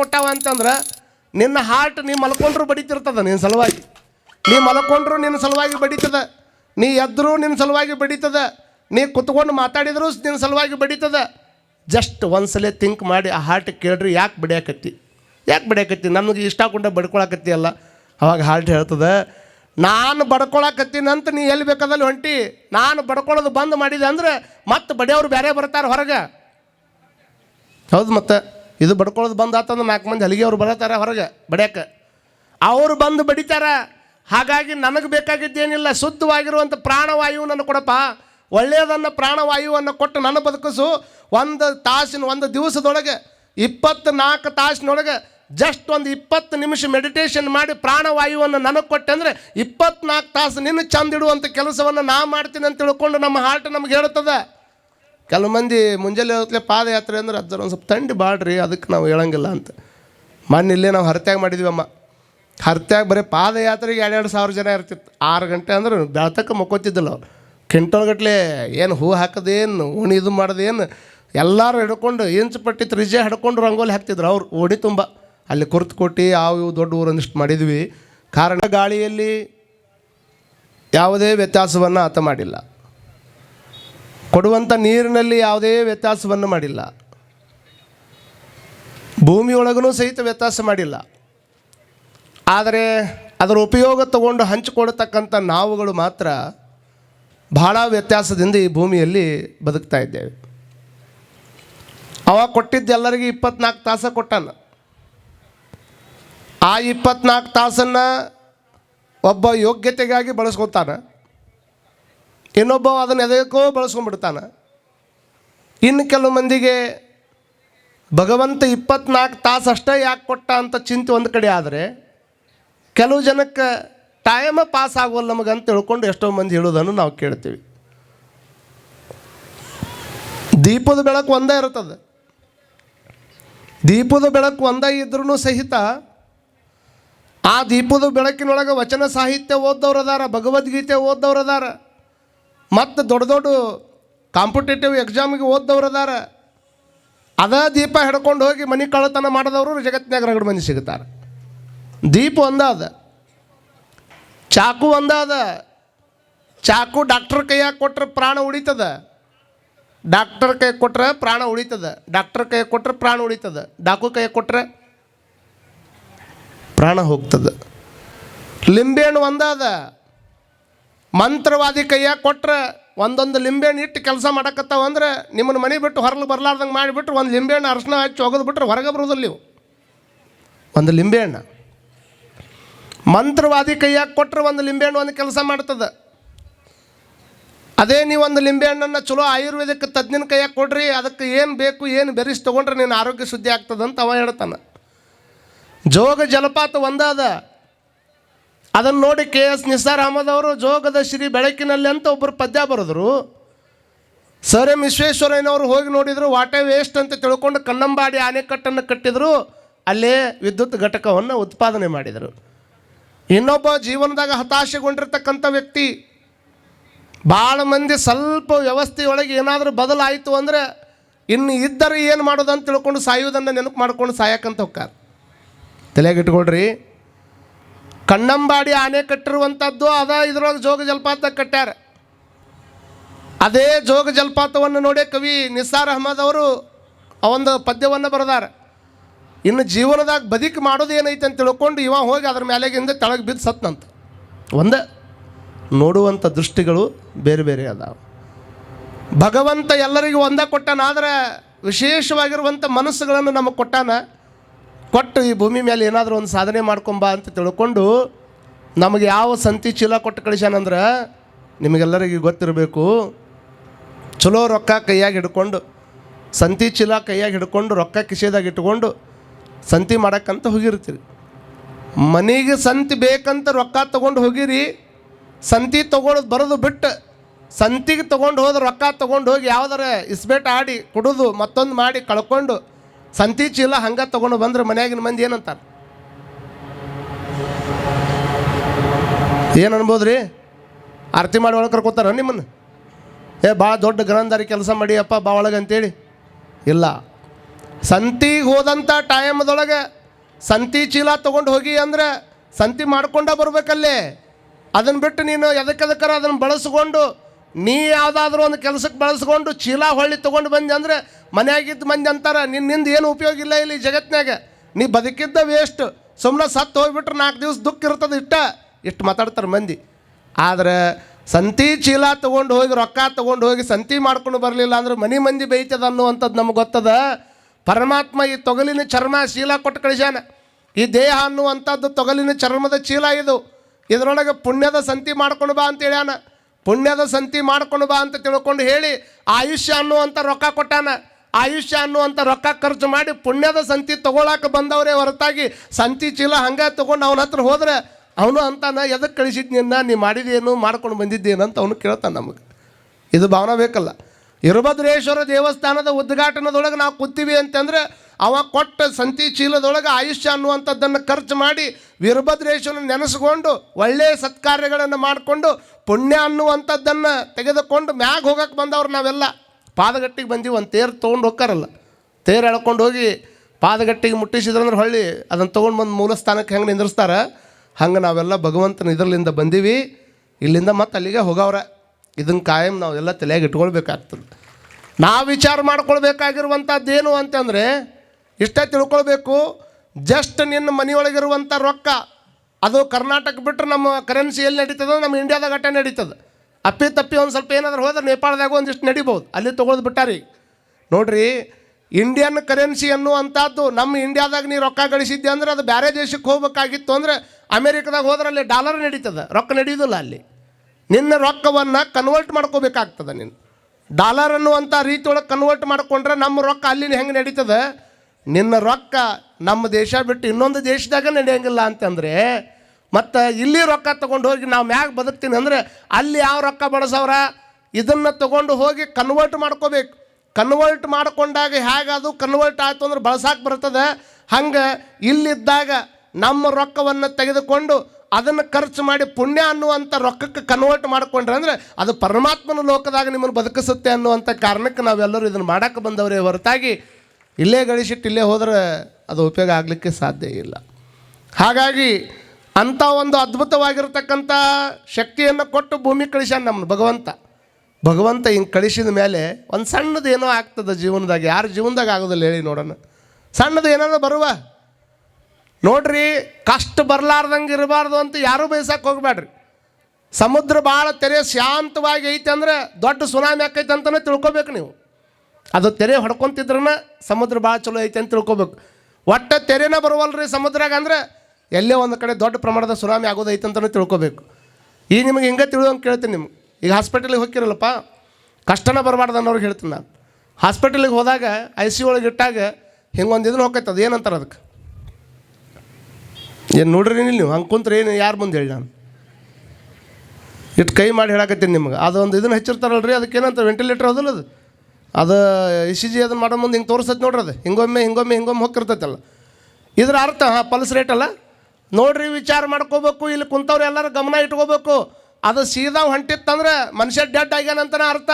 ಕೊಟ್ಟಾವ ಅಂತಂದ್ರೆ, ನಿನ್ನ ಹಾರ್ಟ್ ನೀ ಮಲ್ಕೊಂಡ್ರು ಬಡಿತಿರ್ತದ ನಿನ್ನ ಸಲುವಾಗಿ. ನೀ ಮಲ್ಕೊಂಡ್ರು ನಿನ್ನ ಸಲುವಾಗಿ ಬಡಿತದ. ನೀ ಎದ್ರು ನಿನ್ನ ಸಲುವಾಗಿ ಬಡಿತದ. ನೀ ಕುತ್ಕೊಂಡು ಮಾತಾಡಿದ್ರು ನಿನ್ನ ಸಲುವಾಗಿ ಬಡಿತದ. ಜಸ್ಟ್ ಒಂದ್ಸಲ ಥಿಂಕ್ ಮಾಡಿ ಆ ಹಾರ್ಟ್ ಕೇಳ್ರಿ, ಯಾಕೆ ಬಡಿಯಾಕತ್ತಿ? ಯಾಕೆ ಬಡಿಯಾಕತ್ತಿ? ನಮಗೆ ಇಷ್ಟ ಕೊಂಡ ಬಡ್ಕೊಳಕತ್ತಿ ಅಲ್ಲ. ಅವಾಗ ಹಾರ್ಟ್ ಹೇಳ್ತದ, ನಾನು ಬಡ್ಕೊಳಕತ್ತೀನಂತ ನೀ ಎಲ್ಲಿ ಬೇಕಾದಲ್ಲಿ ಹೊಂಟಿ. ನಾನು ಬಡ್ಕೊಳ್ಳೋದು ಬಂದ್ ಮಾಡಿದೆ ಅಂದ್ರೆ ಮತ್ತೆ ಬಡಿಯವ್ರು ಬೇರೆ ಬರ್ತಾರೆ ಹೊರಗೆ. ಹೌದು ಮತ್ತೆ? ಇದು ಬಡ್ಕೊಳ್ಳೋದು ಬಂದ ಆತಂದ್ರೆ ನಾಲ್ಕು ಮಂದಿ ಹಲಿಗೆ ಅವ್ರು ಬರತಾರೆ ಹೊರಗೆ ಬಡಿಯಕ್ಕೆ ಅವರು ಬಂದು ಬಡಿತಾರ. ಹಾಗಾಗಿ ನನಗೆ ಬೇಕಾಗಿದ್ದೇನಿಲ್ಲ ಶುದ್ಧವಾಗಿರುವಂಥ ಪ್ರಾಣವಾಯು ನನ್ನ ಕೊಡಪ್ಪ. ಒಳ್ಳೆಯದನ್ನು ಪ್ರಾಣವಾಯುವನ್ನು ಕೊಟ್ಟು ನನ್ನ ಬದುಕಿಸು. ಒಂದು ತಾಸಿನ, ಒಂದು ದಿವಸದೊಳಗೆ ಇಪ್ಪತ್ತ್ನಾಲ್ಕು ತಾಸಿನೊಳಗೆ ಜಸ್ಟ್ ಒಂದು ಇಪ್ಪತ್ತು ನಿಮಿಷ ಮೆಡಿಟೇಷನ್ ಮಾಡಿ ಪ್ರಾಣವಾಯುವನ್ನು ನನಗೆ ಕೊಟ್ಟೆ ಅಂದರೆ ಇಪ್ಪತ್ನಾಲ್ಕು ತಾಸು ನಿನ್ನ ಚಂದಿಡುವಂಥ ಕೆಲಸವನ್ನು ನಾ ಮಾಡ್ತೀನಿ ಅಂತ ತಿಳ್ಕೊಂಡು ನಮ್ಮ ಹಾರ್ಟ್ ನಮ್ಗೆ ಹೇಳ್ತದೆ ಕೆಲವು ಮಂದಿ ಮುಂಜಾನೆ ಹೋಗ್ತಲೇ ಪಾದಯಾತ್ರೆ ಅಂದ್ರೆ ಅದರ ಒಂದು ಸ್ವಲ್ಪ ತಂಡಿ ಬಾಡ್ರಿ, ಅದಕ್ಕೆ ನಾವು ಹೇಳಂಗಿಲ್ಲ ಅಂತ. ಮೊನ್ನೆ ಇಲ್ಲೇ ನಾವು ಹರತ್ಯಾಗ ಮಾಡಿದ್ವಿ ಅಮ್ಮ ಹರತ್ಯಾಗ ಬರೀ ಪಾದಯಾತ್ರೆಗೆ ಎರಡೆರಡು ಸಾವಿರ ಜನ ಇರ್ತಿತ್ತು. ಆರು ಗಂಟೆ ಅಂದ್ರೆ ಬೆಳತಕ್ಕ ಮಕ್ಕೋತಿದ್ದಿಲ್ಲ ಅವ್ರು. ಗಟ್ಲೆ ಏನು ಹೂ ಹಾಕೋದೇನು ಓಣಿ ಇದು ಮಾಡೋದೇನು, ಎಲ್ಲರೂ ಹಿಡ್ಕೊಂಡು ಇಂಚು ಪಟ್ಟಿ ತ್ರಿಜೆ ಹಿಡ್ಕೊಂಡು ರಂಗೋಲಿ ಹಾಕ್ತಿದ್ರು ಅವ್ರು ಓಡಿ ತುಂಬ. ಅಲ್ಲಿ ಕುರ್ತು ಕೊಟ್ಟು ಯಾವ ಇವು ದೊಡ್ಡ ಊರೊಂದಿಷ್ಟು ಮಾಡಿದ್ವಿ. ಕಾರಣ ಗಾಳಿಯಲ್ಲಿ ಯಾವುದೇ ವ್ಯತ್ಯಾಸವನ್ನು ಆತ ಮಾಡಿಲ್ಲ. ಕೊಡುವಂಥ ನೀರಿನಲ್ಲಿ ಯಾವುದೇ ವ್ಯತ್ಯಾಸವನ್ನು ಮಾಡಿಲ್ಲ. ಭೂಮಿಯೊಳಗೂ ಸಹಿತ ವ್ಯತ್ಯಾಸ ಮಾಡಿಲ್ಲ. ಆದರೆ ಅದರ ಉಪಯೋಗ ತಗೊಂಡು ಹಂಚಿಕೊಡ್ತಕ್ಕಂಥ ನಾವುಗಳು ಮಾತ್ರ ಬಹಳ ವ್ಯತ್ಯಾಸದಿಂದ ಈ ಭೂಮಿಯಲ್ಲಿ ಬದುಕ್ತಾ ಇದ್ದೇವೆ. ಅವ ಕೊಟ್ಟಿದ್ದೆಲ್ಲರಿಗೆ ಇಪ್ಪತ್ನಾಲ್ಕು ತಾಸ ಕೊಟ್ಟಾನ. ಆ ಇಪ್ಪತ್ನಾಲ್ಕು ತಾಸನ್ನು ಒಬ್ಬ ಯೋಗ್ಯತೆಗಾಗಿ ಬಳಸ್ಕೊತಾನೆ. ಇನ್ನೊಬ್ಬ ಅದನ್ನು ಎದಕ್ಕೋ ಬಳಸ್ಕೊಂಡ್ಬಿಡ್ತಾನೆ. ಇನ್ನು ಕೆಲವು ಮಂದಿಗೆ ಭಗವಂತ ಇಪ್ಪತ್ನಾಲ್ಕು ತಾಸು ಅಷ್ಟೇ ಯಾಕೆ ಕೊಟ್ಟ ಅಂತ ಚಿಂತೆ ಒಂದು ಕಡೆ ಆದರೆ ಕೆಲವು ಜನಕ್ಕೆ ಟೈಮ ಪಾಸ್ ಆಗೋಲ್ಲ ನಮಗೆ ಅಂತ ತಿಳ್ಕೊಂಡು ಎಷ್ಟೋ ಮಂದಿ ಹೇಳೋದನ್ನು ನಾವು ಕೇಳ್ತೀವಿ. ದೀಪದ ಬೆಳಕು ಒಂದೇ ಇರ್ತದೆ ದೀಪದ ಬೆಳಕು ಒಂದೇ ಇದ್ರೂ ಸಹಿತ ಆ ದೀಪದ ಬೆಳಕಿನೊಳಗೆ ವಚನ ಸಾಹಿತ್ಯ ಓದ್ದವ್ರು ಅದಾರ, ಭಗವದ್ಗೀತೆ ಓದ್ದವ್ರು ಅದಾರ. ಮತ್ತು ದೊಡ್ಡ ದೊಡ್ಡ ಕಾಂಪಿಟೇಟಿವ್ ಎಕ್ಸಾಮಿಗೆ ಓದ್ದವ್ರು ಅದಾರ. ಅದ ದೀಪ ಹಿಡ್ಕೊಂಡು ಹೋಗಿ ಮನೆ ಕಳ್ಳತನ ಮಾಡಿದವರು ಜಗತ್ತಿನಾಗ ರಗಡ ಮಂದಿ ಸಿಗ್ತಾರೆ. ದೀಪ ಒಂದ ಅದ ಚಾಕು ಒಂದಾದ. ಚಾಕು ಡಾಕ್ಟರ್ ಕೈಯಾಗ ಕೊಟ್ಟರೆ ಪ್ರಾಣ ಉಳಿತದ. ಡಾಕ್ಟರ್ ಕೈ ಕೊಟ್ಟರೆ ಪ್ರಾಣ ಉಳಿತದ. ಡಾಕ್ಟರ್ ಕೈ ಕೊಟ್ಟರೆ ಪ್ರಾಣ ಉಳಿತದ. ಡಾಕು ಕೈ ಕೊಟ್ಟರೆ ಪ್ರಾಣ ಹೋಗ್ತದೆ. ಲಿಂಬೆಹಣ್ಣು ಹಣ್ಣು ಅದ ಮಂತ್ರವಾದಿ ಕೈಯಾಗ ಕೊಟ್ರೆ ಒಂದೊಂದು ಲಿಂಬೆಹಣ್ಣು ಇಟ್ಟು ಕೆಲಸ ಮಾಡಕತ್ತಾವ ಅಂದ್ರೆ ನಿಮ್ಮನ್ನ ಮನೆ ಬಿಟ್ಟು ಹೊರಲು ಬರಲಾರ್ದಂಗೆ ಮಾಡಿಬಿಟ್ರೆ ಒಂದು ಲಿಂಬೆಹಣ್ಣು ಅರ್ಶನ ಹಚ್ಚಿ ಒಗೆದು ಬಿಟ್ರೆ ಹೊರಗೆ ಬರೋದಿಲ್ಲ ನೀವು. ಒಂದು ಲಿಂಬೆಹಣ್ಣು. ಮಂತ್ರವಾದಿ ಕೈಯಾಗ ಕೊಟ್ಟರೆ ಒಂದು ಲಿಂಬೆಹಣ್ಣು ಒಂದು ಕೆಲಸ ಮಾಡ್ತದೆ. ಅದೇ ನೀವು ಒಂದು ಲಿಂಬೆಹಣ್ಣನ್ನು ಚಲೋ ಆಯುರ್ವೇದಕ್ಕೆ ತಜ್ಞನ ಕೈಯಾಗ ಕೊಡ್ರಿ, ಅದಕ್ಕೆ ಏನು ಬೇಕು ಏನು ಬೆರೆಸಿ ತೊಗೊಂಡ್ರೆ ನೀನು ಆರೋಗ್ಯ ಶುದ್ಧಿ ಅಂತ ಅವ ಹೇಳ್ತಾನೆ. ಜೋಗ ಜಲಪಾತ ಒಂದಾದ. ಅದನ್ನು ನೋಡಿ ಕೆ ಎಸ್ ನಿಸಾರ್ ಅಹಮದ್ ಅವರು ಜೋಗದ ಶ್ರೀ ಬೆಳಕಿನಲ್ಲಿ ಅಂತ ಒಬ್ಬರು ಪದ್ಯ ಬರೆದ್ರು. ಸರ್ ಎಂ ವಿಶ್ವೇಶ್ವರಯ್ಯನವರು ಹೋಗಿ ನೋಡಿದರು, ವಾಟೆ ವೇಸ್ಟ್ ಅಂತ ತಿಳ್ಕೊಂಡು ಕನ್ನಂಬಾಡಿ ಆನೆಕಟ್ಟನ್ನು ಕಟ್ಟಿದ್ರು. ಅಲ್ಲೇ ವಿದ್ಯುತ್ ಘಟಕವನ್ನು ಉತ್ಪಾದನೆ ಮಾಡಿದರು. ಇನ್ನೊಬ್ಬ ಜೀವನದಾಗ ಹತಾಶೆಗೊಂಡಿರ್ತಕ್ಕಂಥ ವ್ಯಕ್ತಿ ಭಾಳ ಮಂದಿ ಸ್ವಲ್ಪ ವ್ಯವಸ್ಥೆಯೊಳಗೆ ಏನಾದರೂ ಬದಲಾಯಿತು ಅಂದರೆ ಇನ್ನು ಇದ್ದರೆ ಏನು ಮಾಡೋದು ಅಂತ ತಿಳ್ಕೊಂಡು ಸಾಯುವುದನ್ನು ನೆನಪು ಮಾಡ್ಕೊಂಡು ಸಾಯಕ್ಕಂತ ಹೋಗ್ತಾರೆ. ತಲೆಗಿಟ್ಕೊಳ್ರಿ ಕಣ್ಣಂಬಾಡಿ ಆನೆ ಕಟ್ಟಿರುವಂಥದ್ದು ಅದ, ಇದ್ರೊಳಗೆ ಜೋಗ ಜಲಪಾತ ಕಟ್ಟ್ಯಾರ. ಅದೇ ಜೋಗ ಜಲಪಾತವನ್ನು ನೋಡಿ ಕವಿ ನಿಸಾರ್ ಅಹಮದ್ ಅವರು ಆ ಒಂದು ಪದ್ಯವನ್ನು ಬರೆದಾರ. ಇನ್ನು ಜೀವನದಾಗ ಬದುಕು ಮಾಡೋದು ಏನೈತೆ ಅಂತ ತಿಳ್ಕೊಂಡು ಇವ ಹೋಗಿ ಅದ್ರ ಮ್ಯಾಲೆಗಿಂದ ತಳಗೆ ಬಿದ್ದು ಸತ್ನಂತ. ಒಂದೇ, ನೋಡುವಂಥ ದೃಷ್ಟಿಗಳು ಬೇರೆ ಬೇರೆ ಅದಾವ. ಭಗವಂತ ಎಲ್ಲರಿಗೂ ಒಂದೇ ಕೊಟ್ಟಾನ, ಆದರೆ ವಿಶೇಷವಾಗಿರುವಂಥ ಮನಸ್ಸುಗಳನ್ನು ನಮಗೆ ಕೊಟ್ಟಾನ ಕೊಟ್ಟು ಈ ಭೂಮಿ ಮೇಲೆ ಏನಾದರೂ ಒಂದು ಸಾಧನೆ ಮಾಡ್ಕೊಂಬ ಅಂತ ತಿಳ್ಕೊಂಡು ನಮಗೆ ಯಾವ ಸಂತಿ ಚೀಲ ಕೊಟ್ಟು ಕಳಿಸ್ಯಾನಂದ್ರೆ ನಿಮಗೆಲ್ಲರಿಗೂ ಗೊತ್ತಿರಬೇಕು. ಚಲೋ ರೊಕ್ಕ ಕೈಯಾಗಿ ಹಿಡ್ಕೊಂಡು, ಸಂತಿ ಚೀಲ ಕೈಯಾಗಿ ಹಿಡ್ಕೊಂಡು, ರೊಕ್ಕ ಕಿಸೆದಾಗ ಇಟ್ಕೊಂಡು ಸಂತಿ ಮಾಡೋಕ್ಕಂತ ಹೋಗಿರ್ತೀರಿ. ಮನೆಗೆ ಸಂತಿ ಬೇಕಂತ ರೊಕ್ಕ ತೊಗೊಂಡು ಹೋಗಿರಿ, ಸಂತಿ ತೊಗೊಳೋದು ಬರೋದು ಬಿಟ್ಟು ಸಂತಿಗೆ ತೊಗೊಂಡು ಹೋದ್ರೆ ರೊಕ್ಕ ತೊಗೊಂಡು ಹೋಗಿ ಯಾವ್ದಾರ ಇಸ್ಬೇಟ್ ಆಡಿ, ಕುಡಿದು ಮತ್ತೊಂದು ಮಾಡಿ ಕಳ್ಕೊಂಡು ಸಂತಿ ಚೀಲ ಹಂಗೆ ತೊಗೊಂಡು ಬಂದ್ರೆ ಮನ್ಯಾಗಿನ ಮಂದಿ ಏನಂತಾರೆ? ಏನು ಅನ್ಬೋದ್ರಿ? ಆರತಿ ಮಾಡಿ ಒಳಗೆ ಕರ್ಕೋತಾರ ನಿಮ್ಮನ್ನು? ಏ ಭಾಳ ದೊಡ್ಡ ಗ್ರಂಥಾರಿ ಕೆಲಸ ಮಾಡಿ, ಅಪ್ಪ, ಬಾ ಒಳಗೆ ಅಂತೇಳಿ. ಇಲ್ಲ. ಸಂತಿಗೆ ಹೋದಂಥ ಟೈಮ್ದೊಳಗೆ ಸಂತಿ ಚೀಲ ತೊಗೊಂಡು ಹೋಗಿ ಅಂದ್ರೆ ಸಂತಿ ಮಾಡ್ಕೊಂಡೇ ಬರ್ಬೇಕಲ್ಲೇ. ಅದನ್ನು ಬಿಟ್ಟು ನೀನು ಎದಕ್ಕೆದಕ್ಕಾರ ಅದನ್ನು ಬಳಸ್ಕೊಂಡು ನೀ ಯಾವುದಾದ್ರೂ ಒಂದು ಕೆಲಸಕ್ಕೆ ಬಳಸ್ಕೊಂಡು ಚೀಲ ಹೊಳ್ಳಿ ತೊಗೊಂಡು ಬಂದೆ ಅಂದ್ರೆ ಮನೆಯಾಗಿದ್ದ ಮಂದಿ ಅಂತಾರೆ ನಿನ್ನಿಂದ ಏನು ಉಪಯೋಗ ಇಲ್ಲ ಇಲ್ಲಿ ಜಗತ್ತಿನಾಗ ನೀ ಬದುಕಿದ್ದ ವೇಸ್ಟ್ ಸುಮ್ಮನೆ ಸತ್ತು ಹೋಗ್ಬಿಟ್ರೆ ನಾಲ್ಕು ದಿವಸ ದುಃಖ ಇರ್ತದೆ ಇಷ್ಟ ಇಷ್ಟು ಮಾತಾಡ್ತಾರೆ ಮಂದಿ. ಆದ್ರೆ ಸಂತಿ ಚೀಲ ತೊಗೊಂಡು ಹೋಗಿ, ರೊಕ್ಕ ತೊಗೊಂಡು ಹೋಗಿ ಸಂತಿ ಮಾಡ್ಕೊಂಡು ಬರಲಿಲ್ಲ ಅಂದ್ರೆ ಮನೆ ಮಂದಿ ಬೇಯ್ತದೆ ಅನ್ನುವಂಥದ್ದು ನಮ್ಗೆ ಗೊತ್ತದ? ಪರಮಾತ್ಮ ಈ ತೊಗಲಿನ ಚರ್ಮ ಶೀಲ ಕೊಟ್ಟು ಕಳಿಸ್ಯಾನ. ಈ ದೇಹ ಅನ್ನುವಂಥದ್ದು ತೊಗಲಿನ ಚರ್ಮದ ಚೀಲ ಇದು. ಇದರೊಳಗೆ ಪುಣ್ಯದ ಸಂತಿ ಮಾಡ್ಕೊಂಡು ಬಾ ಅಂತ ಹೇಳ್ಯಾನ. ಪುಣ್ಯದ ಸಂತಿ ಮಾಡ್ಕೊಂಡು ಬಾ ಅಂತ ತಿಳ್ಕೊಂಡು ಹೇಳಿ ಆಯುಷ್ಯ ಅನ್ನುವಂಥ ರೊಕ್ಕ ಕೊಟ್ಟಾನ. ಆಯುಷ್ಯ ಅನ್ನುವಂಥ ರೊಕ್ಕ ಖರ್ಚು ಮಾಡಿ ಪುಣ್ಯದ ಸಂತಿ ತೊಗೊಳಕ್ಕೆ ಬಂದವರೇ ಹೊರತಾಗಿ ಸಂತಿ ಚೀಲ ಹಂಗೆ ತೊಗೊಂಡು ಅವನ ಹತ್ರ ಹೋದ್ರೆ ಅವನು ಅಂತಾನ ಎದಕ್ಕೆ ಕಳಿಸಿದ್ನಿನ್ನ ನೀ ಮಾಡಿದೇನು? ಮಾಡ್ಕೊಂಡು ಬಂದಿದ್ದೇನು? ಅಂತ ಅವನು ಕೇಳ್ತಾನೆ ನಮಗೆ. ಇದು ಭಾವನೆ ಬೇಕಲ್ಲ. ಇರುಭದ್ರೇಶ್ವರ ದೇವಸ್ಥಾನದ ಉದ್ಘಾಟನದೊಳಗೆ ನಾವು ಕೂತೀವಿ ಅಂತಂದ್ರೆ ಅವ ಕೊಟ್ಟ ಸಂತಿ ಚೀಲದೊಳಗೆ ಆಯುಷ್ಯ ಅನ್ನುವಂಥದ್ದನ್ನು ಖರ್ಚು ಮಾಡಿ ವೀರಭದ್ರೇಶ್ವರನ ನೆನೆಸ್ಕೊಂಡು ಒಳ್ಳೆಯ ಸತ್ಕಾರ್ಯಗಳನ್ನು ಮಾಡಿಕೊಂಡು ಪುಣ್ಯ ಅನ್ನುವಂಥದ್ದನ್ನು ತೆಗೆದುಕೊಂಡು ಮ್ಯಾಗ ಹೋಗಕ್ಕೆ ಬಂದವ್ರು ನಾವೆಲ್ಲ. ಪಾದಗಟ್ಟಿಗೆ ಬಂದೀವಿ, ಒಂದು ತೇರು ತೊಗೊಂಡು ಹೋಗ್ತಾರಲ್ಲ ತೇರು ಎಳ್ಕೊಂಡು ಹೋಗಿ ಪಾದಗಟ್ಟಿಗೆ ಮುಟ್ಟಿಸಿದ್ರಂದ್ರೆ ಹೊಳ್ಳಿ, ಅದನ್ನು ತೊಗೊಂಡು ಬಂದು ಮೂಲ ಸ್ಥಾನಕ್ಕೆ ಹೆಂಗೆ ನಿಂದಿರ್ಸ್ತಾರೆ? ಹಂಗೆ ನಾವೆಲ್ಲ ಭಗವಂತನ ಇದರಲ್ಲಿಂದ ಬಂದೀವಿ. ಇಲ್ಲಿಂದ ಮತ್ತೆ ಅಲ್ಲಿಗೆ ಹೋಗವ್ರ. ಇದನ್ನು ಕಾಯಂ ನಾವೆಲ್ಲ ತಲೆಯಾಗಿ ಇಟ್ಕೊಳ್ಬೇಕಾಗ್ತದೆ. ನಾವು ವಿಚಾರ ಮಾಡ್ಕೊಳ್ಬೇಕಾಗಿರುವಂಥದ್ದೇನು ಅಂತಂದರೆ ಇಷ್ಟೇ ತಿಳ್ಕೊಳ್ಬೇಕು. ಜಸ್ಟ್ ನಿನ್ನ ಮನೆಯೊಳಗಿರುವಂಥ ರೊಕ್ಕ, ಅದು ಕರ್ನಾಟಕ ಬಿಟ್ಟರೆ ನಮ್ಮ ಕರೆನ್ಸಿ ಎಲ್ಲಿ ನಡೀತದೆ ನಮ್ಮ ಇಂಡಿಯಾದಾಗ ಅಟ್ಟೆ ನಡೀತದೆ. ಅಪ್ಪಿ ತಪ್ಪಿ ಒಂದು ಸ್ವಲ್ಪ ಏನಾದರೂ ಹೋದ್ರೆ ನೇಪಾಳದಾಗ ಒಂದಿಷ್ಟು ನಡಿಬೋದು ಅಲ್ಲಿ ತೊಗೊಳ್ದು ಬಿಟ್ಟಾರಿ. ನೋಡ್ರಿ ಇಂಡಿಯನ್ ಕರೆನ್ಸಿ ಅನ್ನುವಂಥದ್ದು ನಮ್ಮ ಇಂಡಿಯಾದಾಗ ನೀ ರೊಕ್ಕ ಗಳಿಸಿದ್ದೆ ಅಂದ್ರೆ ಅದು ಬೇರೆ ದೇಶಕ್ಕೆ ಹೋಗ್ಬೇಕಾಗಿತ್ತು ಅಂದರೆ ಅಮೇರಿಕದಾಗ ಹೋದ್ರೆ ಅಲ್ಲಿ ಡಾಲರ್ ನಡೀತದೆ. ರೊಕ್ಕ ನಡೆಯೋದಿಲ್ಲ ಅಲ್ಲಿ. ನಿನ್ನ ರೊಕ್ಕವನ್ನು ಕನ್ವರ್ಟ್ ಮಾಡ್ಕೋಬೇಕಾಗ್ತದೆ ನೀನು. ಡಾಲರ್ ಅನ್ನುವಂಥ ರೀತಿಯೊಳಗೆ ಕನ್ವರ್ಟ್ ಮಾಡಿಕೊಂಡ್ರೆ ನಮ್ಮ ರೊಕ್ಕ ಅಲ್ಲಿನ ಹೆಂಗೆ ನಡೀತದೆ? ನಿನ್ನ ರೊಕ್ಕ ನಮ್ಮ ದೇಶ ಬಿಟ್ಟು ಇನ್ನೊಂದು ದೇಶದಾಗ ನಡೆಯಂಗಿಲ್ಲ ಅಂತಂದರೆ, ಮತ್ತು ಇಲ್ಲಿ ರೊಕ್ಕ ತೊಗೊಂಡು ಹೋಗಿ ನಾವು ಮ್ಯಾಗ ಬದುಕ್ತೀನಿ ಅಂದರೆ ಅಲ್ಲಿ ಯಾವ ರೊಕ್ಕ ಬಳಸವ್ರ? ಇದನ್ನು ತೊಗೊಂಡು ಹೋಗಿ ಕನ್ವರ್ಟ್ ಮಾಡ್ಕೋಬೇಕು. ಕನ್ವರ್ಟ್ ಮಾಡ್ಕೊಂಡಾಗ ಅದು ಕನ್ವರ್ಟ್ ಆಯ್ತು ಅಂದ್ರೆ ಬಳಸಕ್ಕೆ ಬರ್ತದೆ. ಹಂಗೆ ಇಲ್ಲಿದ್ದಾಗ ನಮ್ಮ ರೊಕ್ಕವನ್ನು ತೆಗೆದುಕೊಂಡು ಅದನ್ನು ಖರ್ಚು ಮಾಡಿ ಪುಣ್ಯ ಅನ್ನುವಂಥ ರೊಕ್ಕಕ್ಕೆ ಕನ್ವರ್ಟ್ ಮಾಡ್ಕೊಂಡ್ರೆ ಅಂದರೆ ಅದು ಪರಮಾತ್ಮನ ಲೋಕದಾಗ ನಿಮ್ಮನ್ನು ಬದುಕಿಸುತ್ತೆ ಅನ್ನುವಂಥ ಕಾರಣಕ್ಕೆ ನಾವೆಲ್ಲರೂ ಇದನ್ನು ಮಾಡೋಕ್ಕೆ ಬಂದವರೇ ಹೊರತಾಗಿ ಇಲ್ಲೇ ಗಳಿಸಿಟ್ಟು ಇಲ್ಲೇ ಹೋದರೆ ಅದು ಉಪಯೋಗ ಆಗಲಿಕ್ಕೆ ಸಾಧ್ಯ ಇಲ್ಲ. ಹಾಗಾಗಿ ಅಂಥ ಒಂದು ಅದ್ಭುತವಾಗಿರತಕ್ಕಂಥ ಶಕ್ತಿಯನ್ನು ಕೊಟ್ಟು ಭೂಮಿ ಕಳಿಸ ನಮ್ಮನ್ನು ಭಗವಂತ. ಭಗವಂತ ಹಿಂಗೆ ಕಳಿಸಿದ ಮೇಲೆ ಒಂದು ಸಣ್ಣದು ಏನೋ ಆಗ್ತದೆ ಜೀವನದಾಗ, ಯಾರ ಜೀವನದಾಗ ಆಗೋದಿಲ್ಲ ಹೇಳಿ ನೋಡೋಣ. ಸಣ್ಣದು ಏನಾದ್ರು ಬರುವ? ನೋಡ್ರಿ, ಕಷ್ಟ ಬರಲಾರ್ದಂಗೆ ಇರಬಾರ್ದು ಅಂತ ಯಾರೂ ಬಯಸಕ್ಕೆ ಹೋಗ್ಬೇಡ್ರಿ ಸಮುದ್ರ ಭಾಳ ತೆರೆ ಶಾಂತವಾಗಿ ಐತೆ ಅಂದ್ರೆ ದೊಡ್ಡ ಸುನಾಮಿ ಆಕೈತೆ ಅಂತಲೇ ತಿಳ್ಕೊಬೇಕು ನೀವು. ಅದು ತೆರೆ ಹೊಡ್ಕೊಂತಿದ್ರನ ಸಮುದ್ರ ಭಾಳ ಚಲೋ ಐತೆ ಅಂತ ತಿಳ್ಕೊಬೇಕು. ಒಟ್ಟು ತೆರೆನ ಬರುವಲ್ರಿ ಸಮುದ್ರಾಗ ಅಂದ್ರೆ ಎಲ್ಲೇ ಒಂದು ಕಡೆ ದೊಡ್ಡ ಪ್ರಮಾಣದ ಸುನಾಮಿ ಆಗೋದೈತೆ ಅಂತಲೂ ತಿಳ್ಕೊಬೇಕು. ಈಗ ನಿಮಗೆ ಹಿಂಗೆ ತಿಳಿದಂಗೆ ಕೇಳ್ತೀನಿ ನಿಮ್ಗೆ. ಈಗ ಹಾಸ್ಪಿಟಲಿಗೆ ಹೋಗಿರಲ್ಲಪ್ಪ ಕಷ್ಟನ ಬರಬಾರ್ದು ಅನ್ನೋರಿಗೆ ಹೇಳ್ತೀನಿ ನಾನು. ಹಾಸ್ಪಿಟಲಿಗೆ ಹೋದಾಗ ಐ ಸಿ ಒಳಗೆ ಇಟ್ಟಾಗ ಹಿಂಗೊಂದು ಇದನ್ನು ಹೋಗೈತೆ ಅದು ಏನಂತಾರೆ ಅದಕ್ಕೆ? ಏನು ನೋಡ್ರಿ ನೀವು? ಹಂಗೆ ಕುಂತ್ರೆ ಏನು ಯಾರು ಮುಂದೆ ಹೇಳಿ ನಾನು? ಇಟ್ಟು ಕೈ ಮಾಡಿ ಹೇಳಕತ್ತೀನಿ ನಿಮ್ಗೆ. ಅದೊಂದು ಇದನ್ನು ಹಚ್ಚಿರ್ತಾರಲ್ರಿ, ಅದಕ್ಕೆ ಏನಂತ ವೆಂಟಿಲೇಟರ್ ಅದಲ್ಲ ಅದು? ಅದು ಇ ಸಿ ಜಿ ಅದನ್ನು ಮಾಡೋ ಮುಂದೆ ಹಿಂಗೆ ತೋರಿಸ್ತೈತೆ ನೋಡ್ರಿ ಅದು. ಹಿಂಗೊಮ್ಮೆ ಹಿಂಗೊಮ್ಮೆ ಹಿಂಗೊಮ್ಮೆ ಹೋಗಿರ್ತೈತಲ್ಲ ಇದರ ಅರ್ಥ, ಹಾಂ, ಪಲ್ಸ್ ರೇಟ್ ಅಲ್ಲ? ನೋಡ್ರಿ, ವಿಚಾರ ಮಾಡ್ಕೋಬೇಕು, ಇಲ್ಲಿ ಕುಂತವ್ರು ಎಲ್ಲರೂ ಗಮನ ಇಟ್ಕೋಬೇಕು. ಅದು ಸೀದಾ ಹೊಂಟಿತ್ತಂದ್ರೆ ಮನುಷ್ಯ ಡೆಡ್ ಆಗ್ಯಾನಂತನೇ ಅರ್ಥ.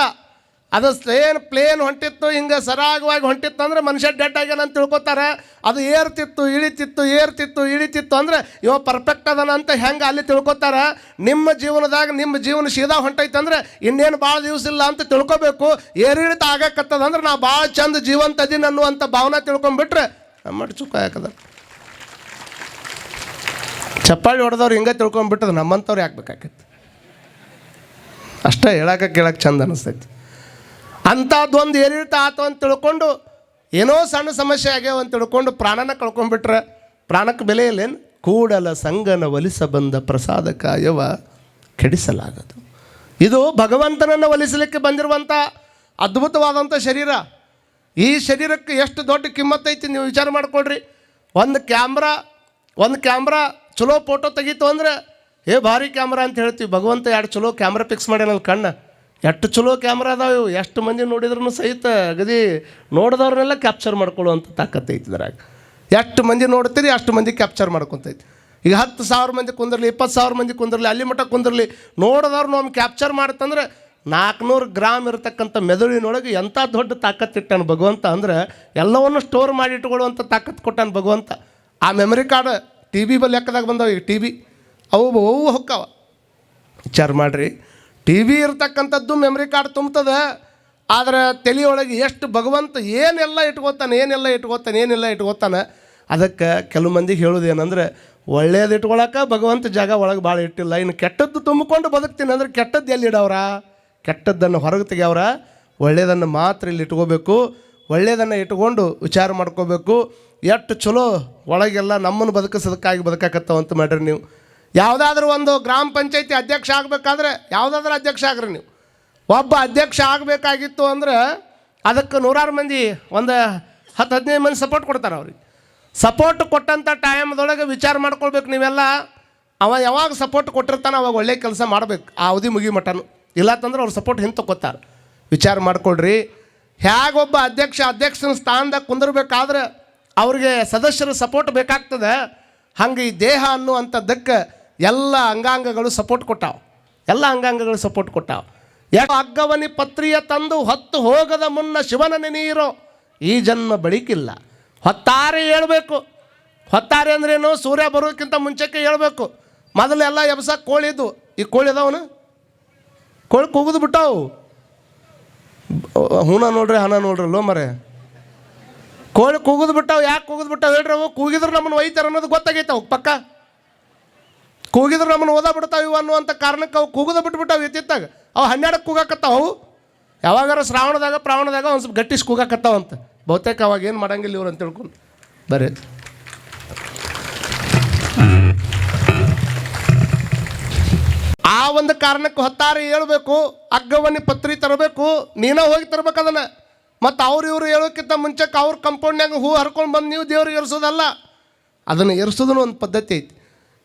ಅದು ಸ್ಲೇನ್ ಪ್ಲೇನ್ ಹೊಂಟಿತ್ತು, ಹಿಂಗೆ ಸರಾಗವಾಗಿ ಹೊಂಟಿತ್ತು ಹೊಂಟಿತ್ತಂದ್ರೆ ಮನುಷ್ಯ ಡೆಡ್ ಆಗ್ಯಾನ ಅಂತ ತಿಳ್ಕೊತಾರೆ. ಅದು ಏರ್ತಿತ್ತು, ಇಳಿತಿತ್ತು ಏರ್ತಿತ್ತು, ಇಳಿತಿತ್ತು ಅಂದ್ರೆ ಇವ ಪರ್ಫೆಕ್ಟ್ ಅದನ ಅಂತ ಹೆಂಗೆ ಅಲ್ಲಿ ತಿಳ್ಕೊತಾರೆ. ನಿಮ್ಮ ಜೀವನದಾಗ ನಿಮ್ಮ ಜೀವನ ಸೀದಾ ಹೊಂಟೈತಂದ್ರೆ ಇನ್ನೇನು ಭಾಳ ದಿವಸ ಇಲ್ಲ ಅಂತ ತಿಳ್ಕೊಬೇಕು. ಏರಿಳಿತ ಆಗಕ್ಕತ್ತದ ಅಂದ್ರೆ ನಾ ಭಾಳ ಚಂದ ಜೀವಂತ ಅದೀನಿ ಅನ್ನುವಂಥ ಭಾವನೆ ತಿಳ್ಕೊಂಬಿಟ್ರೆ ನಮ್ಮ ಚುಕ್ಕ ಯಾಕದ ಚಪ್ಪಾಳಿ ಹೊಡೆದವ್ರು ಹಿಂಗೆ ತಿಳ್ಕೊಂಬಿಟ್ಟದ ನಮ್ಮಂಥವ್ರು ಯಾಕೆ ಬೇಕಾಕೈತಿ? ಅಷ್ಟೇ ಹೇಳಕ್ಕೆ ಕೇಳಕ್ಕೆ ಚಂದ ಅನಿಸ್ತೈತಿ. ಅಂಥದ್ದೊಂದು ಏರಿಳಿತ ಆತು ಅಂತ ತಿಳ್ಕೊಂಡು ಏನೋ ಸಣ್ಣ ಸಮಸ್ಯೆ ಆಗ್ಯಾವ ಅಂತ ತಿಳ್ಕೊಂಡು ಪ್ರಾಣನ ಕಳ್ಕೊಂಡ್ಬಿಟ್ರೆ ಪ್ರಾಣಕ್ಕೆ ಬೆಲೆ ಇಲ್ಲೇನು? ಕೂಡಲ ಸಂಗನ ಒಲಿಸ ಬಂದ ಪ್ರಸಾದ ಕಾಯವ ಕೆಡಿಸಲಾಗದು. ಇದು ಭಗವಂತನನ್ನು ಒಲಿಸಲಿಕ್ಕೆ ಬಂದಿರುವಂಥ ಅದ್ಭುತವಾದಂಥ ಶರೀರ. ಈ ಶರೀರಕ್ಕೆ ಎಷ್ಟು ದೊಡ್ಡ ಕಿಮ್ಮತ್ತೈತಿ ನೀವು ವಿಚಾರ ಮಾಡ್ಕೊಡ್ರಿ ಒಂದು ಕ್ಯಾಮ್ರಾ ಒಂದು ಕ್ಯಾಮ್ರಾ ಚಲೋ ಫೋಟೋ ತೆಗೀತು ಅಂದ್ರೆ, ಏ ಭಾರಿ ಕ್ಯಾಮ್ರಾ ಅಂತ ಹೇಳ್ತೀವಿ. ಭಗವಂತ ಎರಡು ಚಲೋ ಕ್ಯಾಮ್ರಾ ಫಿಕ್ಸ್ ಮಾಡ್ಯಾನಲ್ಲ ಕಣ್ಣ. ಎಷ್ಟು ಚಲೋ ಕ್ಯಾಮ್ರಾ ಅದಾವೆ ಎಷ್ಟು ಮಂದಿ ನೋಡಿದ್ರೂ ಸಹಿತ ಅಗದಿ ನೋಡಿದವ್ರನ್ನೆಲ್ಲ ಕ್ಯಾಪ್ಚರ್ ಮಾಡ್ಕೊಳ್ಳುವಂಥ ತಾಕತ್ತೈತಿ ಇದ್ರಾಗ. ಎಷ್ಟು ಮಂದಿ ನೋಡ್ತೀರಿ, ಅಷ್ಟು ಮಂದಿ ಕ್ಯಾಪ್ಚರ್ ಮಾಡ್ಕೊತೈತಿ. ಈಗ ಹತ್ತು ಸಾವಿರ ಮಂದಿ ಕುಂದಿರಲಿ, ಇಪ್ಪತ್ತು ಸಾವಿರ ಮಂದಿ ಕುಂದಿರಲಿ, ಅಲ್ಲಿ ಮಟ್ಟ ಕುಂದಿರಲಿ, ನೋಡಿದವ್ರು ನಾವು ಕ್ಯಾಪ್ಚರ್ ಮಾಡ್ತಂದ್ರೆ ನಾಲ್ಕುನೂರು ಗ್ರಾಮ್ ಇರತಕ್ಕಂಥ ಮೆದುಳಿನೊಳಗೆ ಎಂಥ ದೊಡ್ಡ ತಾಕತ್ತು ಇಟ್ಟಾನ ಭಗವಂತ ಅಂದ್ರೆ ಎಲ್ಲವನ್ನು ಸ್ಟೋರ್ ಮಾಡಿ ಇಟ್ಕೊಳ್ಳುವಂಥ ತಾಕತ್ತು ಕೊಟ್ಟಾನ ಭಗವಂತ. ಆ ಮೆಮರಿ ಕಾರ್ಡ್ ಟಿ ಬಿ ಬಲ್ ಲೆಕ್ಕದಾಗ ಬಂದವ ಈಗ ಟಿ ಬಿ ಅವು ಅವು ಹೊಕ್ಕವ. ವಿಚಾರ ಮಾಡಿರಿ. ಟಿ ವಿ ಇರ್ತಕ್ಕಂಥದ್ದು ಮೆಮ್ರಿ ಕಾರ್ಡ್ ತುಂಬ್ತದೆ. ಆದರೆ ತಲೆಯೊಳಗೆ ಎಷ್ಟು ಭಗವಂತ ಏನೆಲ್ಲ ಇಟ್ಕೋತಾನೆ ಏನೆಲ್ಲ ಇಟ್ಕೋತಾನೆ ಏನೆಲ್ಲ ಇಟ್ಕೋತಾನೆ, ಅದಕ್ಕೆ ಕೆಲವು ಮಂದಿಗೆ ಹೇಳೋದು ಏನಂದ್ರೆ, ಒಳ್ಳೇದು ಇಟ್ಕೊಳಕ್ಕೆ ಭಗವಂತ ಜಾಗ ಒಳಗೆ ಭಾಳ ಇಟ್ಟಿಲ್ಲ. ಇನ್ನು ಕೆಟ್ಟದ್ದು ತುಂಬಿಕೊಂಡು ಬದುಕ್ತೀನಿ ಅಂದರೆ ಕೆಟ್ಟದ್ದು ಎಲ್ಲಿ ಇಡವ್ರ? ಕೆಟ್ಟದ್ದನ್ನು ಹೊರಗೆ ತೆಗ್ಯವ್ರ? ಒಳ್ಳೆಯದನ್ನು ಮಾತ್ರ ಇಲ್ಲಿ ಇಟ್ಕೋಬೇಕು. ಒಳ್ಳೆಯದನ್ನು ಇಟ್ಕೊಂಡು ವಿಚಾರ ಮಾಡ್ಕೋಬೇಕು. ಎಷ್ಟು ಚಲೋ ಒಳಗೆಲ್ಲ ನಮ್ಮನ್ನು ಬದುಕಿಸೋದಕ್ಕಾಗಿ ಬದುಕಾಕತ್ತವಂತ ಮಾಡ್ರಿ ನೀವು. ಯಾವುದಾದ್ರೂ ಒಂದು ಗ್ರಾಮ ಪಂಚಾಯತಿ ಅಧ್ಯಕ್ಷ ಆಗಬೇಕಾದ್ರೆ ಯಾವುದಾದ್ರೂ ಅಧ್ಯಕ್ಷ ಆಗ್ರಿ ನೀವು. ಒಬ್ಬ ಅಧ್ಯಕ್ಷ ಆಗಬೇಕಾಗಿತ್ತು ಅಂದ್ರೆ ಅದಕ್ಕೆ ನೂರಾರು ಮಂದಿ ಒಂದು ಹತ್ತು ಹದಿನೈದು ಮಂದಿ ಸಪೋರ್ಟ್ ಕೊಡ್ತಾರೆ ಅವ್ರಿಗೆ. ಸಪೋರ್ಟ್ ಕೊಟ್ಟಂಥ ಟೈಮ್ದೊಳಗೆ ವಿಚಾರ ಮಾಡ್ಕೊಳ್ಬೇಕು ನೀವೆಲ್ಲ. ಅವ ಯಾವಾಗ ಸಪೋರ್ಟ್ ಕೊಟ್ಟಿರ್ತಾನೆ ಅವಾಗ ಒಳ್ಳೆ ಕೆಲಸ ಮಾಡ್ಬೇಕು. ಆ ಅವಧಿ ಮುಗಿ ಮಟನು ಇಲ್ಲತ್ತಂದ್ರೆ ಅವ್ರು ಸಪೋರ್ಟ್ ಹಿಂದೆ ತಗೋತಾರೆ ವಿಚಾರ ಮಾಡಿಕೊಳ್ರಿ. ಹೇಗೊಬ್ಬ ಅಧ್ಯಕ್ಷ ಅಧ್ಯಕ್ಷನ ಸ್ಥಾನದಾಗ ಕುಂದಿರ್ಬೇಕಾದ್ರೆ ಅವ್ರಿಗೆ ಸದಸ್ಯರ ಸಪೋರ್ಟ್ ಬೇಕಾಗ್ತದೆ. ಹಂಗೆ ಈ ದೇಹ ಅನ್ನುವಂಥದ್ದಕ್ಕೆ ಎಲ್ಲ ಅಂಗಾಂಗಗಳು ಸಪೋರ್ಟ್ ಕೊಟ್ಟಾವ. ಎಲ್ಲ ಅಂಗಾಂಗಗಳು ಸಪೋರ್ಟ್ ಕೊಟ್ಟಾವ. ಯಾಕೆ ಅಗ್ಗವನಿ ಪತ್ರಿಯ ತಂದು ಹೊತ್ತು ಹೋಗದ ಮುನ್ನ ಶಿವನ ನೀರು, ಈ ಜನ್ಮ ಬಳಿಕಿಲ್ಲ. ಹೊತ್ತಾರೆ ಹೇಳ್ಬೇಕು. ಹೊತ್ತಾರೆ ಅಂದ್ರೇನು? ಸೂರ್ಯ ಬರೋದಕ್ಕಿಂತ ಮುಂಚೆಕ್ಕೆ ಹೇಳ್ಬೇಕು. ಮೊದಲೆಲ್ಲ ಎಬ್ಸ ಕೋಳಿ ಇದ್ವು. ಈ ಕೋಳಿ ಅದಾವನು? ಕೋಳಿ ಕೂಗಿದ್ ಬಿಟ್ಟಾವು. ಹೂನ ನೋಡ್ರಿ, ಹಣ ನೋಡ್ರಿ ಲೋ ಮರೆ? ಕೋಳಿ ಕೂಗಿದ್ ಬಿಟ್ಟಾವು. ಯಾಕೆ ಕೂಗಿದ್ ಬಿಟ್ಟಾವ ಹೇಳ್ರಿ ಅವು? ಕೂಗಿದ್ರೆ ನಮ್ಮನ್ನು ಒಯ್ತಾರೆ ಅನ್ನೋದು ಗೊತ್ತಾಗೈತೆ ಅವು ಪಕ್ಕ. ಕೂಗಿದ್ರೆ ನಮ್ಮನ್ನು ಓದಾ ಬಿಡ್ತಾವ ಇವು ಅನ್ನುವಂಥ ಕಾರಣಕ್ಕೆ ಅವು ಕೂಗುದ ಬಿಟ್ಬಿಟ್ಟಾವ ಇತ್ತಿತ್ತಾಗ ಅವು ಹನ್ನೆರಡಕ್ಕೆ ಕೂಗಾಕತ್ತಾವ ಅವು. ಯಾವಾಗಾರ ಶ್ರಾವಣದಾಗ, ಪ್ರಾವಣದಾಗ ಒಂದು ಸ್ವಲ್ಪ ಗಟ್ಟಿಸ್ ಕೂಗಾಕತ್ತಾವ ಅಂತ. ಬಹುತೇಕ ಅವಾಗ ಏನು ಮಾಡಂಗಿಲ್ಲ ಇವ್ರು ಅಂತ ತಿಳ್ಕೊಂಡು. ಬರೀ. ಆ ಒಂದು ಕಾರಣಕ್ಕೆ ಹೊತ್ತಾರೆ ಹೇಳಬೇಕು, ಅಗ್ಗವನ್ನಿ ಪತ್ರಿ ತರಬೇಕು, ನೀನೇ ಹೋಗಿ ತರಬೇಕು ಅದನ್ನು. ಮತ್ತು ಅವ್ರು ಇವರು ಹೇಳೋಕ್ಕಿಂತ ಮುಂಚೆಕ್ಕೆ ಅವ್ರ ಕಂಪೌಂಡ್ನಾಗ ಹೂ ಹರ್ಕೊಂಡು ಬಂದು ನೀವು ದೇವ್ರಿಗೆ ಏರಿಸೋದಲ್ಲ. ಅದನ್ನು ಏರಿಸೋದನ್ನು ಒಂದು ಪದ್ಧತಿ ಐತಿ.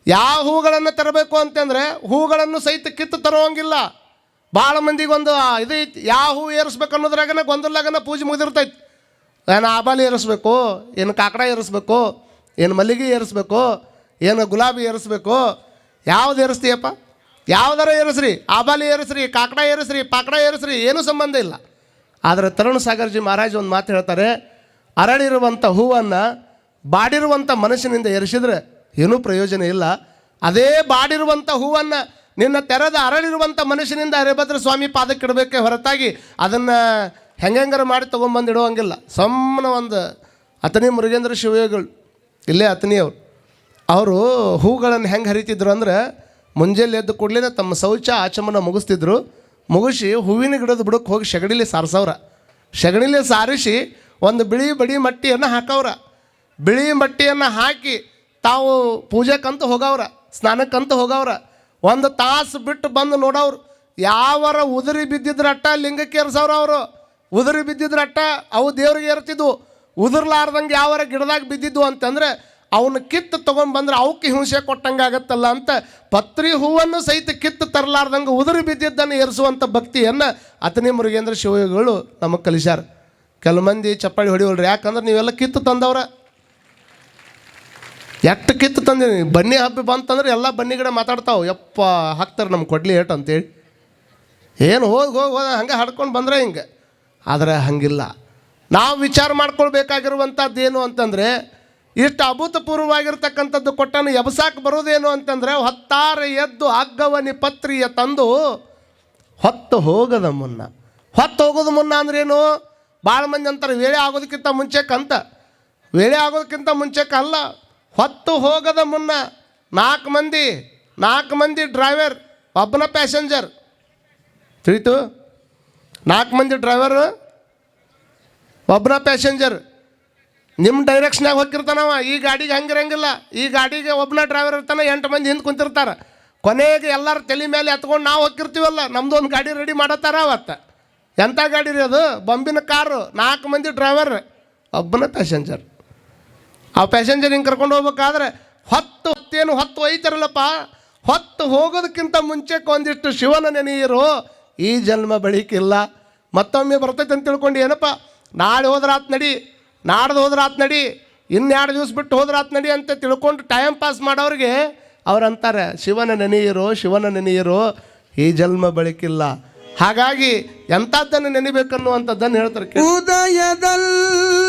ಯಾವ ಹೂಗಳನ್ನು ತರಬೇಕು ಅಂತಂದರೆ ಹೂಗಳನ್ನು ಸಹಿತ ಕಿತ್ತು ತರುವಂಗಿಲ್ಲ ಭಾಳ ಮಂದಿಗೆ ಒಂದು ಆ, ಇದು ಐತಿ, ಯಾವ ಹೂ ಏರಿಸ್ಬೇಕು ಅನ್ನೋದ್ರಾಗನ ಗೊಂದಲಾಗನ ಪೂಜೆ ಮುಗಿದಿರ್ತೈತಿ. ಏನು ಆಬಾಲಿ ಏರಿಸ್ಬೇಕು, ಏನು ಕಾಕಡ ಏರಿಸ್ಬೇಕು, ಏನು ಮಲ್ಲಿಗೆ ಏರಿಸ್ಬೇಕು, ಏನು ಗುಲಾಬಿ ಏರಿಸ್ಬೇಕು, ಯಾವ್ದು ಏರಿಸ್ತೀಯಪ್ಪ? ಯಾವ್ದಾರ ಏರಿಸ್ರಿ, ಆಬಾಲಿ ಏರಿಸ್ರಿ, ಕಾಕಡ ಏರಿಸ್ರಿ, ಪಾಕಡ ಏರಿಸ್ರಿ, ಏನೂ ಸಂಬಂಧ ಇಲ್ಲ. ಆದರೆ ತರುಣ್ ಸಾಗರ್ಜಿ ಮಹಾರಾಜ್ ಒಂದು ಮಾತು ಹೇಳ್ತಾರೆ ಅರಳಿರುವಂಥ ಹೂವನ್ನು ಬಾಡಿರುವಂಥ ಮನಸ್ಸಿನಿಂದ ಏರಿಸಿದ್ರೆ ಏನೂ ಪ್ರಯೋಜನ ಇಲ್ಲ. ಅದೇ ಬಾಡಿರುವಂಥ ಹೂವನ್ನು ನಿನ್ನ ತೆರೆದ ಅರಳಿರುವಂಥ ಮನುಷ್ಯನಿಂದ ಹರಿಭದ್ರ ಸ್ವಾಮಿ ಪಾದಕ್ಕಿಡಬೇಕೆ ಹೊರತಾಗಿ ಅದನ್ನು ಹೆಂಗಾರ ಮಾಡಿ ತೊಗೊಂಬಂದು ಇಡುವಂಗಿಲ್ಲ ಸಮ್ಮನ ಒಂದು ಅತನಿ ಮುರುಗೇಂದ್ರ ಶಿವಯೋಗಿಗಳು, ಇಲ್ಲೇ ಅತನಿಯವರು ಅವರು. ಹೂಗಳನ್ನು ಹೆಂಗೆ ಹರಿತಿದ್ರು ಅಂದ್ರೆ ಮುಂಜಾನೆ ಎದ್ದು ಕೂಡಲೇ ತಮ್ಮ ಶೌಚ ಆಚಮನ ಮುಗಿಸ್ತಿದ್ರು. ಮುಗಿಸಿ ಹೂವಿನ ಗಿಡದ ಬುಡಕ್ಕೆ ಹೋಗಿ ಸೆಗಣಿಲಿ ಸಾರಿಸವ್ರ. ಸಗಣಿಲಿ ಸಾರಿಸಿ ಒಂದು ಬಿಳಿ ಬಡಿ ಮಟ್ಟಿಯನ್ನು ಹಾಕವ್ರ. ಬಿಳಿ ಮಟ್ಟಿಯನ್ನು ಹಾಕಿ ತಾವು ಪೂಜೆಕ್ಕಂತ ಹೋಗವ್ರ, ಸ್ನಾನಕ್ಕಂತ ಹೋಗವ್ರ, ಒಂದು ತಾಸು ಬಿಟ್ಟು ಬಂದು ನೋಡವ್ರು. ಯಾವರ ಉದುರಿ ಬಿದ್ದಿದ್ರ ಅಟ್ಟ ಲಿಂಗಕ್ಕೆ ಏರ್ಸವ್ರ ಅವರು. ಉದುರಿ ಬಿದ್ದಿದ್ರ ಅಟ್ಟ ಅವು ದೇವ್ರಿಗೆ ಏರ್ತಿದ್ವು. ಉದುರ್ಲಾರ್ದಂಗೆ ಯಾವರ ಗಿಡದಾಗ ಬಿದ್ದಿದ್ವು ಅಂತಂದ್ರೆ ಅವನ್ನ ಕಿತ್ತು ತೊಗೊಂಡ್ಬಂದ್ರೆ ಅವಕ್ಕೆ ಹಿಂಸೆ ಕೊಟ್ಟಂಗೆ ಆಗತ್ತಲ್ಲ ಅಂತ ಪತ್ರಿ ಹೂವನ್ನು ಸಹಿತ ಕಿತ್ತು ತರಲಾರ್ದಂಗೆ ಉದುರಿ ಬಿದ್ದಿದ್ದನ್ನು ಏರಿಸುವಂಥ ಭಕ್ತಿಯನ್ನು ಅತನಿ ಮುರುಗೇಂದ್ರ ಶಿವಗಳು ನಮಗೆ ಕಲಿಸ್ಯಾರ. ಕೆಲವು ಮಂದಿ ಚಪ್ಪಾಳಿ ಹೊಡಿವಲ್ರಿ. ಯಾಕಂದ್ರೆ ನೀವೆಲ್ಲ ಕಿತ್ತು ತಂದವ್ರ. ಎಷ್ಟು ಕಿತ್ತು ತಂದೀನಿ ಬನ್ನಿ ಹಬ್ಬ ಬಂತಂದ್ರೆ ಎಲ್ಲ ಬನ್ನಿ ಗಿಡ ಮಾತಾಡ್ತಾವೆ. ಯಪ್ಪ, ಹಾಕ್ತಾರೆ ನಮ್ಗೆ ಕೊಡ್ಲಿ ಏಟು ಅಂತೇಳಿ. ಏನು ಹೋಗಿ ಹೋಗಿ ಹೋದ ಹಂಗೆ ಹಾಡ್ಕೊಂಡು ಬಂದ್ರೆ ಹಿಂಗೆ. ಆದರೆ ಹಂಗಿಲ್ಲ. ನಾವು ವಿಚಾರ ಮಾಡ್ಕೊಳ್ಬೇಕಾಗಿರುವಂಥದ್ದು ಏನು ಅಂತಂದರೆ, ಇಷ್ಟು ಅಭೂತಪೂರ್ವವಾಗಿರ್ತಕ್ಕಂಥದ್ದು ಕೊಟ್ಟನು ಎಬಸಾಕ್ ಬರೋದೇನು ಅಂತಂದರೆ, ಹೊತ್ತಾರೆ ಎದ್ದು ಹಗ್ಗವನಿ ಪತ್ರಿಯ ತಂದು ಹೊತ್ತು ಹೋಗದ ಮುನ್ನ. ಹೊತ್ತು ಹೋಗೋದು ಮುನ್ನ ಅಂದ್ರೇನು? ಭಾಳ ಮಂದಿ ಅಂತಾರೆ, ವೇಳೆ ಆಗೋದಕ್ಕಿಂತ ಮುಂಚೆಕ್ಕಂತ ವೇಳೆ ಆಗೋದಕ್ಕಿಂತ ಮುಂಚೆಕ್ಕಲ್ಲ ಹೊತ್ತು ಹೋಗದ ಮುನ್ನ ನಾಲ್ಕು ಮಂದಿ ನಾಲ್ಕು ಮಂದಿ ಡ್ರೈವರ್ ಒಬ್ಬನ ಪ್ಯಾಸೆಂಜರ್ ತಿಳಿತು? ನಾಲ್ಕು ಮಂದಿ ಡ್ರೈವರ್ ಒಬ್ಬನ ಪ್ಯಾಸೆಂಜರ್ ನಿಮ್ಮ ಡೈರೆಕ್ಷನ್ಯಾಗ ಹೋಗಿರ್ತಾನವ ಈ ಗಾಡಿಗೆ ಹಂಗಿರಂಗಿಲ್ಲ. ಈ ಗಾಡಿಗೆ ಒಬ್ಬನ ಡ್ರೈವರ್ ಇರ್ತಾನೆ, ಎಂಟು ಮಂದಿ ಹಿಂದೆ ಕುಂತಿರ್ತಾರೆ. ಕೊನೆಗೆ ಎಲ್ಲರ ತಲೆ ಮೇಲೆ ಎತ್ಕೊಂಡು ನಾವು ಹೋಗಿರ್ತೀವಲ್ಲ ನಮ್ಮದು ಒಂದು ಗಾಡಿ ರೆಡಿ ಮಾಡತ್ತಾರ ಅವತ್ತು. ಎಂಥ ಗಾಡಿ ರೀ ಅದು? ಬಂಬಿನ ಕಾರು, ನಾಲ್ಕು ಮಂದಿ ಡ್ರೈವರ್ ಒಬ್ಬನ ಪ್ಯಾಸೆಂಜರ್ ಆ ಪ್ಯಾಸೆಂಜರ್ ಹಿಂಗೆ ಕರ್ಕೊಂಡು ಹೋಗ್ಬೇಕಾದ್ರೆ ಹೊತ್ತು ಹೊತ್ತೇನು ಹೊತ್ತು ಒಯ್ತಾರಲ್ಲಪ್ಪ. ಹೊತ್ತು ಹೋಗೋದಕ್ಕಿಂತ ಮುಂಚೆ ಒಂದಿಷ್ಟು ಶಿವನ ನೆನೆಯಿರು ಈ ಜನ್ಮ ಬಳಿಕಿಲ್ಲ. ಮತ್ತೊಮ್ಮೆ ಬರ್ತೈತೆ ಅಂತ ತಿಳ್ಕೊಂಡು ಏನಪ್ಪ, ನಾಳೆ ಹೋದ್ರಾತ್ ನಡಿ, ನಾಡ್ದು ಹೋದ್ರಾತ್ ನಡಿ ಇನ್ನೆರಡು ದಿವಸ ಬಿಟ್ಟು ಹೋದ್ರಾತ್ ನಡಿ ಅಂತ ತಿಳ್ಕೊಂಡು ಟೈಮ್ ಪಾಸ್ ಮಾಡೋರಿಗೆ ಅವ್ರು ಅಂತಾರೆ, ಶಿವನ ನೆನೆಯಿರು ಶಿವನ ನೆನೆಯಿರು ಈ ಜನ್ಮ ಬಳಿಕಿಲ್ಲ. ಹಾಗಾಗಿ ಎಂಥದ್ದನ್ನು ನೆನಿಬೇಕನ್ನುವಂಥದ್ದನ್ನು ಹೇಳ್ತಾರೆ. ಉದಯದಲ್ಲಿ